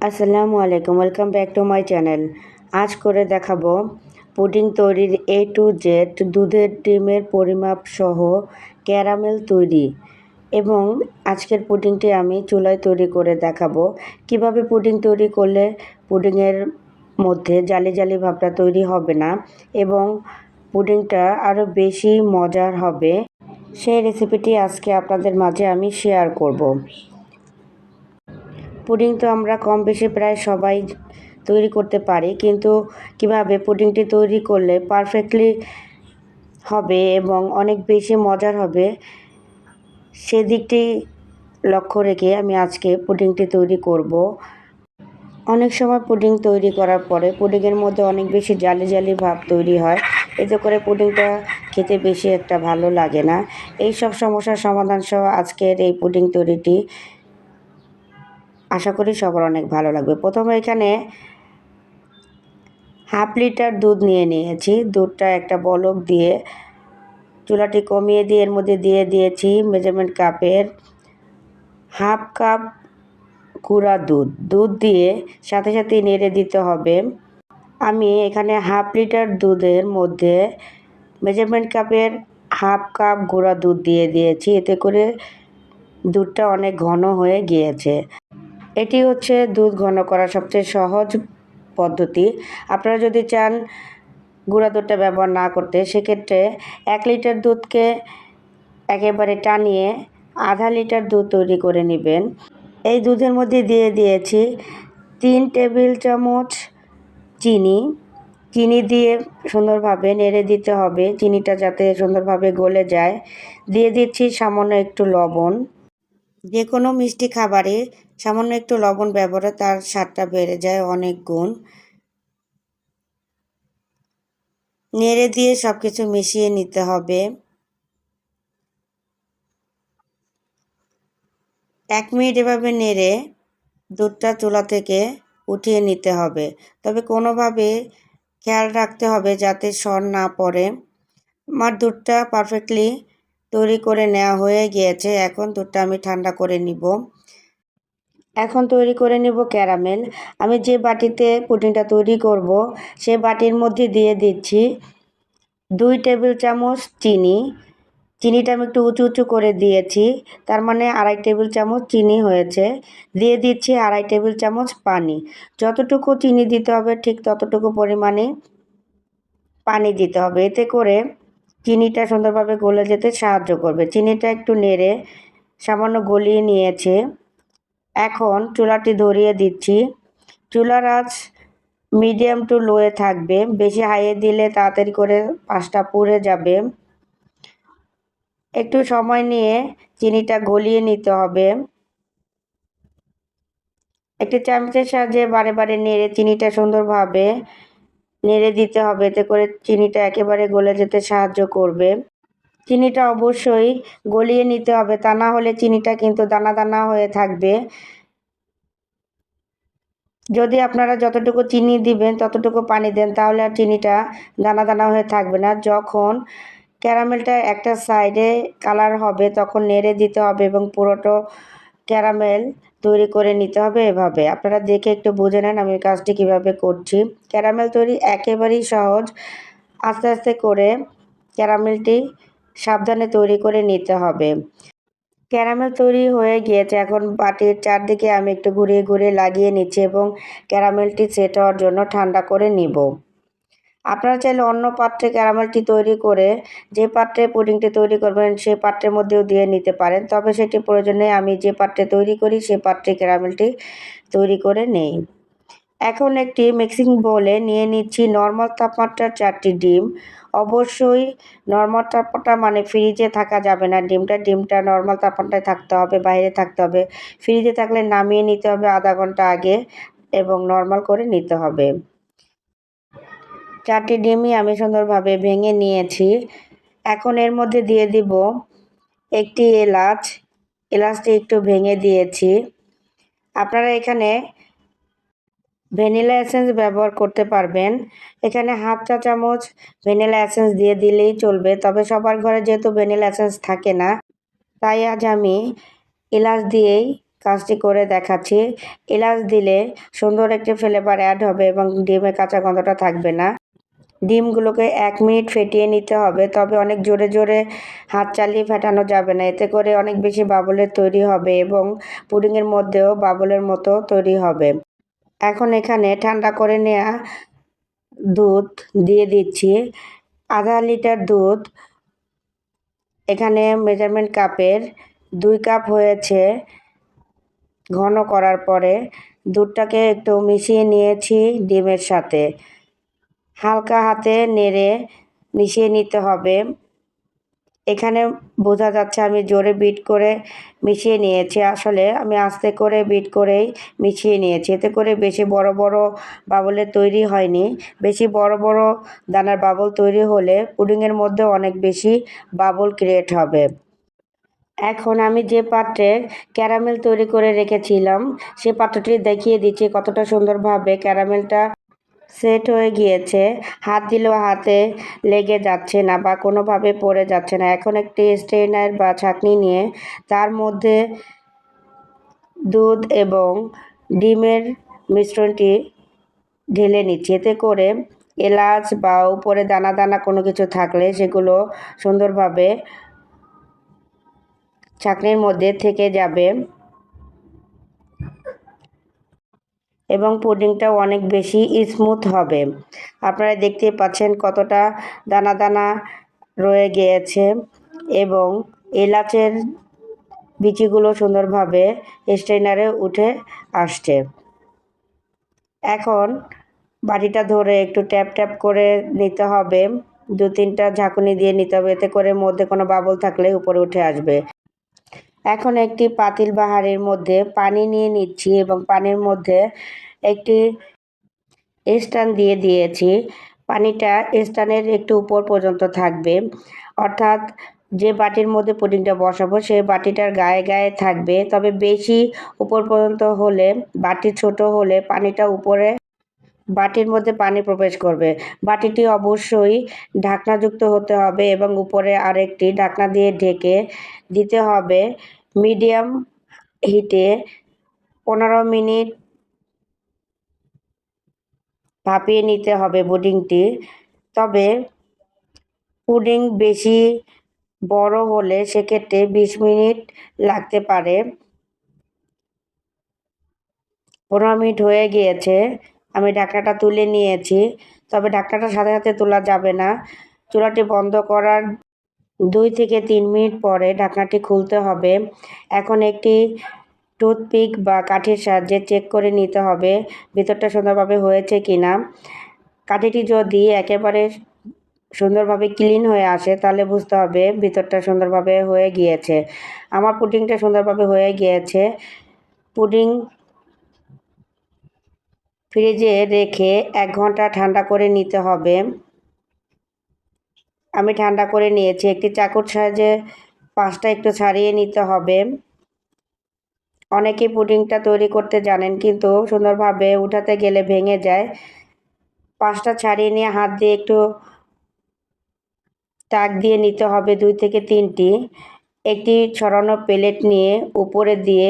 আসসালামু আলাইকুম welcome back to my channel আজ করে দেখাবো পুডিং তৈরির এ টু জেড দুধের ডিমের পরিমাপ সহ ক্যারামেল তৈরি এবং আজকের পুডিংটি আমি চুলায় তৈরি করে দেখাবো। কীভাবে পুডিং তৈরি করলে পুডিংয়ের মধ্যে জালি জালি ভাবটা তৈরি হবে না এবং পুডিংটা আরও বেশি মজার হবে, সেই রেসিপিটি আজকে আপনাদের মাঝে আমি শেয়ার করব। পুডিং তো আমরা কম বেশি প্রায় সবাই তৈরি করতে পারি, কিন্তু কীভাবে পুডিংটি তৈরি করলে পারফেক্টলি হবে এবং অনেক বেশি মজার হবে, সেদিকটি লক্ষ্য রেখে আমি আজকে পুডিংটি তৈরি করব। অনেক সময় পুডিং তৈরি করার পরে পুডিংয়ের মধ্যে অনেক বেশি জালি জালি ভাব তৈরি হয়, এতে করে পুডিংটা খেতে বেশি একটা ভালো লাগে না। এই সব সমস্যার সমাধান সহ আজকের এই পুডিং তৈরিটি আশা করি সবার অনেক ভালো লাগবে। প্রথমে এখানে হাফ লিটার দুধ নিয়ে নিয়েছি। দুধটা একটা বলক দিয়ে চুলাটি কমিয়ে দিয়ে এর মধ্যে দিয়ে দিয়েছি মেজারমেন্ট কাপের হাফ কাপ গুঁড়া দুধ। দুধ দিয়ে সাথে সাথে নেড়ে দিতে হবে। আমি এখানে হাফ লিটার দুধের মধ্যে মেজারমেন্ট কাপের হাফ কাপ গুঁড়া দুধ দিয়ে দিয়েছি। এতে করে দুধটা অনেক ঘন হয়ে গিয়েছে। এটি হচ্ছে দুধ ঘন করার সবচেয়ে সহজ পদ্ধতি। আপনারা যদি চান গুঁড়া দুধটা ব্যবহার না করতে, সেক্ষেত্রে এক লিটার দুধকে একেবারে টানিয়ে আধা লিটার দুধ তৈরি করে নেবেন। এই দুধের মধ্যে দিয়ে দিয়েছি তিন টেবিল চামচ চিনি। চিনি দিয়ে সুন্দরভাবে নেড়ে দিতে হবে। চিনিটা যাতে সুন্দরভাবে গলে যায়। দিয়ে দিচ্ছি সামান্য একটু লবণ। যে কোনো মিষ্টি খাবারে সামান্য একটু লবণ ব্যবহারে তার স্বাদটা বেড়ে যায় অনেক গুণ। নেড়ে দিয়ে সব কিছু মিশিয়ে নিতে হবে। এক মিনিট এভাবে নেড়ে দুধটা চুলা থেকে উঠিয়ে নিতে হবে। তবে কোনোভাবে খেয়াল রাখতে হবে যাতে সর না পড়ে। আমার দুধটা পারফেক্টলি তৈরি করে নেওয়া হয়ে গিয়েছে। এখন দুধটা আমি ঠান্ডা করে নিব। এখন তৈরি করে নেব ক্যারামেল। আমি যে বাটিতে পুডিংটা তৈরি করব, সে বাটির মধ্যে দিয়ে দিচ্ছি দুই টেবিল চামচ চিনি। চিনিটা আমি একটু উঁচু উঁচু করে দিয়েছি। তার মানে আড়াই টেবিল চামচ চিনি হয়েছে। দিয়ে দিচ্ছি আড়াই টেবিল চামচ পানি। যতটুকু চিনি দিতে হবে, ঠিক ততটুকু পরিমাণে পানি দিতে হবে। এতে করে চিনিটা সুন্দরভাবে গলে যেতে সাহায্য করবে। চিনিটা একটু নেড়ে সামান্য গলিয়ে নিয়েছে। এখন চুলাটি ধরিয়ে দিচ্ছি। চুলার আঁচ মিডিয়াম টু লোয়ে থাকবে। বেশি হাইয়ে দিলে তাড়াতাড়ি করে পাঁচটা পুড়ে যাবে। একটু সময় নিয়ে চিনিটা গলিয়ে নিতে হবে। একটি চামচের সাহায্যে বারে বারে নেড়ে চিনিটা সুন্দরভাবে নেড়ে দিতে হবে, এতে করে চিনিটা একেবারে গলে যেতে সাহায্য করবে। চিনিটা অবশ্যই গলিয়ে নিতে হবে, তা না হলে চিনিটা কিন্তু দানা দানা হয়ে থাকবে। যদি আপনারা যতটুকু চিনি দিবেন, ততটুকু পানি দেন, তাহলে আর চিনিটা দানা দানা হয়ে থাকবে না। যখন ক্যারামেলটা একটা সাইডে কালার হবে, তখন নেড়ে দিতে হবে এবং পুরোটো ক্যারামেল তৈরি করে নিতে হবে এভাবে। আপনারা দেখে একটু বুঝে নেন আমি কাজটি কীভাবে করছি। ক্যারামেল তৈরি একেবারেই সহজ। আস্তে আস্তে করে ক্যারামেলটি সাবধানে তৈরি করে নিতে হবে। ক্যারামেল তৈরি হয়ে গিয়েছে। এখন বাটির চারদিকে আমি একটু ঘুরিয়ে ঘুরিয়ে লাগিয়ে নিচ্ছি এবং ক্যারামেলটি সেট হওয়ার জন্য ঠান্ডা করে নিব। আপনারা চাইলে অন্য পাত্রে ক্যারামেলটি তৈরি করে যে পাত্রে পুডিংটি তৈরি করবেন সেই পাত্রের মধ্যেও দিয়ে নিতে পারেন। তবে সেটি প্রয়োজনে আমি যে পাত্রে তৈরি করি, সে পাত্রে ক্যারামেলটি তৈরি করে নেই। এখন একটি মিক্সিং বোলে নিয়ে নিচ্ছি নর্মাল তাপমাত্রার চারটি ডিম। অবশ্যই নর্মাল তাপমাত্রা মানে ফ্রিজে থাকা যাবে না। ডিমটা ডিমটা নর্মাল তাপমাত্রায় থাকতে হবে, বাইরে থাকতে হবে। ফ্রিজে থাকলে নামিয়ে নিতে হবে আধা ঘণ্টা আগে এবং নর্মাল করে নিতে হবে। চারটি ডিমই আমি সুন্দরভাবে ভেঙে নিয়েছি। এখন এর মধ্যে দিয়ে দিব একটি এলাচ। এলাচটি একটু ভেঙে দিয়েছি। আপনারা এখানে ভ্যানিলা এসেন্স ব্যবহার করতে পারবেন। এখানে হাফ চা চামচ ভ্যানিলা এসেন্স দিয়ে দিলেই চলবে, তবে সবার ঘরে যেহেতু ভ্যানিলা এসেন্স থাকে না, তাই আজ আমি এলাচ দিয়েই কাজটি করে দেখাচ্ছি। এলাচ দিলে সুন্দর একটি ফ্লেভার অ্যাড হবে এবং ডিমের কাঁচা গন্ধটা থাকবে না। ডিমগুলোকে এক মিনিট ফেটিয়ে নিতে হবে, তবে অনেক জোরে জোরে হাত চালিয়ে ফেটানো যাবে না। এতে করে অনেক বেশি বাবলের তৈরি হবে এবং পুডিংয়ের মধ্যেও বাবলের মতো তৈরি হবে। এখন এখানে ঠান্ডা করে নেওয়া দুধ দিয়ে দিচ্ছি। আধা লিটার দুধ এখানে মেজারমেন্ট কাপের দুই কাপ হয়েছে ঘন করার পরে দুধটাকে একটু মিশিয়ে নিয়েছি ডিমের সাথে। হালকা হাতে নেড়ে মিশিয়ে নিতে হবে। এখানে বোঝা যাচ্ছে আমি জোরে বিট করে মিশিয়ে নিয়েছি। আসলে আমি আস্তে করে বিট করেই মিশিয়ে নিয়েছি। এতে করে বেশি বড় বড় বাবলের তৈরি হয়নি। বেশি বড় বড় দানার বাবল তৈরি হলে পুডিংয়ের মধ্যে অনেক বেশি বাবল ক্রিয়েট হবে। এখন আমি যে পাত্রে ক্যারামেল তৈরি করে রেখেছিলাম, সে পাত্রটি দেখিয়ে দিচ্ছি কতটা সুন্দরভাবে ক্যারামেলটা সেট হয়ে গিয়েছে। হাত দিলেও হাতে লেগে যাচ্ছে না বা কোনোভাবে পড়ে যাচ্ছে না। এখন একটি স্ট্রেনার বা ছাঁকনি নিয়ে তার মধ্যে দুধ এবং ডিমের মিশ্রণটি ঢেলে নিচ্ছি। এতে করে এলাচ বা উপরে দানা দানা কোনো কিছু থাকলে সেগুলো সুন্দরভাবে ছাঁকনির মধ্যে থেকে যাবে। এবং পুডিংটাও অনেক বেশি স্মুথ হবে। আপনারা দেখতে পাচ্ছেন কতটা দানা দানা রয়ে গিয়েছে এবং এলাচের বিচিগুলো সুন্দরভাবে স্ট্রেনারে উঠে আসছে। এখন বাটিটা ধরে একটু ট্যাপ ট্যাপ করে নিতে হবে। দু তিনটা ঝাঁকুনি দিয়ে নিতে হবে। এতে করে মধ্যে কোনো বাবল থাকলে উপরে উঠে আসবে। এখন একটি পাতিল বাহারের মধ্যে পানি নিয়ে নিচ্ছি এবং পানির মধ্যে একটি স্ট্যান্ড দিয়ে দিয়েছি। পানিটা স্ট্যান্ডের একটু উপর পর্যন্ত থাকবে। অর্থাৎ যে বাটির মধ্যে পুডিংটা বসাবো, সেই বাটিটার গায়ে গায়ে থাকবে। তবে বেশি উপর পর্যন্ত হলে, বাটি ছোট হলে পানিটা উপরে বাটির মধ্যে পানি প্রবেশ করবে। বাটিটি অবশ্যই ঢাকনাযুক্ত হতে হবে এবং উপরে আরেকটি ঢাকনা দিয়ে ঢেকে দিতে হবে। মিডিয়াম হিটে পনেরো মিনিট ভাপিয়ে নিতে হবে পুডিংটি। তবে পুডিং বেশি বড় হলে সেক্ষেত্রে বিশ মিনিট লাগতে পারে। পনেরো মিনিট হয়ে গিয়েছে। আমি ঢাকনাটা তুলে নিয়েছি, তবে ঢাকনাটা সাথে সাথে তোলা যাবে না। চুলাটি বন্ধ করার দুই থেকে তিন মিনিট পরে ঢাকনাটি খুলতে হবে। এখন একটি টুথপিক বা কাঠির সাহায্যে চেক করে নিতে হবে, ভিতরটা সুন্দরভাবে হয়েছে কি না কাঠিটি যদি একেবারে সুন্দরভাবে ক্লিন হয়ে আসে, তাহলে বুঝতে হবে ভিতরটা সুন্দরভাবে হয়ে গিয়েছে। আমার পুডিংটা সুন্দরভাবে হয়ে গিয়েছে। পুডিং ফ্রিজে রেখে এক ঘণ্টা ঠান্ডা করে নিতে হবে। আমি ঠান্ডা করে নিয়েছি, একটি চাকুর সাহায্যে পাঁচটা একটু ছাড়িয়ে নিতে হবে। অনেকে পুডিংটা তৈরি করতে জানেন, কিন্তু সুন্দরভাবে উঠাতে গেলে ভেঙে যায়। পাঁচটা ছাড়িয়ে নিয়ে হাত দিয়ে একটু তাক দিয়ে নিতে হবে দুই থেকে তিনটি। একটি ছড়ানো প্লেট নিয়ে উপরে দিয়ে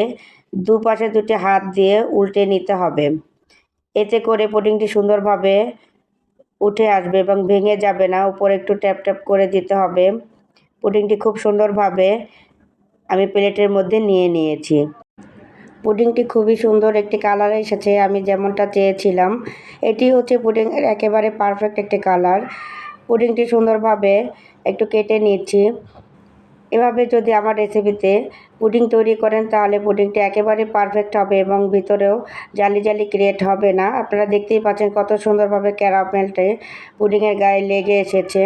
দুপাশে দুটি হাত দিয়ে উল্টে নিতে হবে। এতে করে পুডিংটি সুন্দরভাবে উঠে আসবে এবং ভেঙে যাবে না। উপরে একটু ট্যাপ ট্যাপ করে দিতে হবে। পুডিংটি খুব সুন্দরভাবে আমি প্লেটের মধ্যে নিয়ে নিয়েছি। পুডিংটি খুবই সুন্দর একটি কালার এসেছে, আমি যেমনটা চেয়েছিলাম। এটি হচ্ছে পুডিংয়ের একেবারে পারফেক্ট একটি কালার। পুডিংটি সুন্দরভাবে একটু কেটে নিচ্ছি। এভাবে যদি আমার রেসিপিতে পুডিং তৈরি করেন, তাহলে পুডিংটি একেবারে পারফেক্ট হবে এবং ভিতরেও জালি জালি ক্রিয়েট হবে না। আপনারা দেখতেই পাচ্ছেন কত সুন্দরভাবে ক্যারামেলটি পুডিংয়ের গায়ে লেগে এসেছে।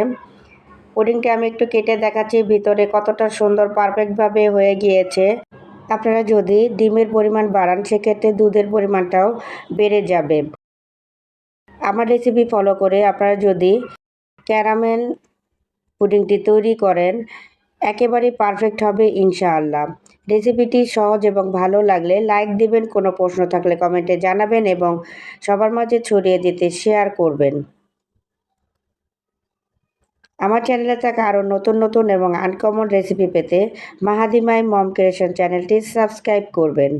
পুডিংটি আমি একটু কেটে দেখাচ্ছি, ভিতরে কতটা সুন্দর পারফেক্টভাবে হয়ে গিয়েছে। আপনারা যদি ডিমের পরিমাণ বাড়ান, সেক্ষেত্রে দুধের পরিমাণটাও বেড়ে যাবে। আমার রেসিপি ফলো করে আপনারা যদি ক্যারামেল পুডিংটি তৈরি করেন একেবারে পারফেক্ট হবে ইনশাআল্লাহ। রেসিপিটি সহজ এবং ভালো লাগলে লাইক দিবেন, কোনো প্রশ্ন থাকলে কমেন্টে জানাবেন এবং সবার মাঝে ছড়িয়ে দিতে শেয়ার করবেন। আমার চ্যানেলে থাকা আরও নতুন নতুন এবং আনকমন রেসিপি পেতে মাহাদিমাই মম ক্রিয়েশন চ্যানেলটি সাবস্ক্রাইব করবেন।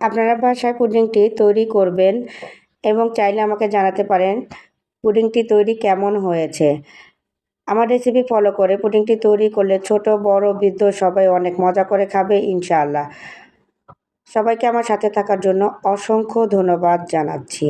আপনারা বাসায় পুডিংটি তৈরি করবেন এবং চাইলে আমাকে জানাতে পারেন পুডিংটি তৈরি কেমন হয়েছে। আমার রেসিপি ফলো করে পুডিংটি তৈরি করলে ছোট, বড়, বৃদ্ধ সবাই অনেক মজা করে খাবে, ইনশাআল্লাহ। সবাইকে আমার সাথে থাকার জন্য অসংখ্য ধন্যবাদ জানাচ্ছি।